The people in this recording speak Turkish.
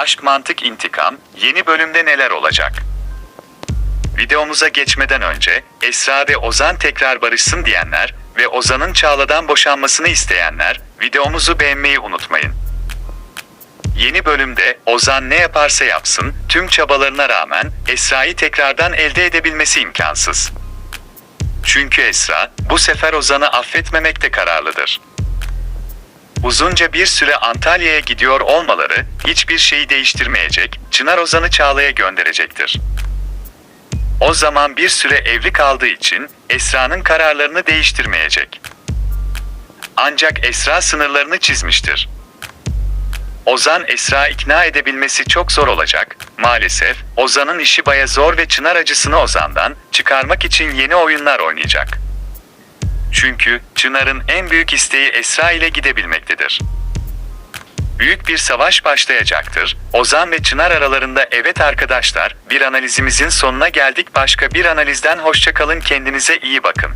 Aşk Mantık İntikam yeni bölümde neler olacak? Videomuza geçmeden önce Esra ve Ozan tekrar barışsın diyenler ve Ozan'ın Çağla'dan boşanmasını isteyenler videomuzu beğenmeyi unutmayın. Yeni bölümde Ozan ne yaparsa yapsın tüm çabalarına rağmen Esra'yı tekrardan elde edebilmesi imkansız. Çünkü Esra bu sefer Ozan'ı affetmemekte kararlıdır. Uzunca bir süre Antalya'ya gidiyor olmaları hiçbir şeyi değiştirmeyecek, Çınar Ozan'ı Çağla'ya gönderecektir. O zaman bir süre evli kaldığı için Esra'nın kararlarını değiştirmeyecek. Ancak Esra sınırlarını çizmiştir. Ozan Esra ikna edebilmesi çok zor olacak. Maalesef Ozan'ın işi baya zor ve Çınar acısını Ozan'dan çıkarmak için yeni oyunlar oynayacak. Çünkü Çınar'ın en büyük isteği Esra ile gidebilmektedir. Büyük bir savaş başlayacaktır. Ozan ve Çınar aralarında evet arkadaşlar, bir analizimizin sonuna geldik. Başka bir analizden hoşça kalın kendinize iyi bakın.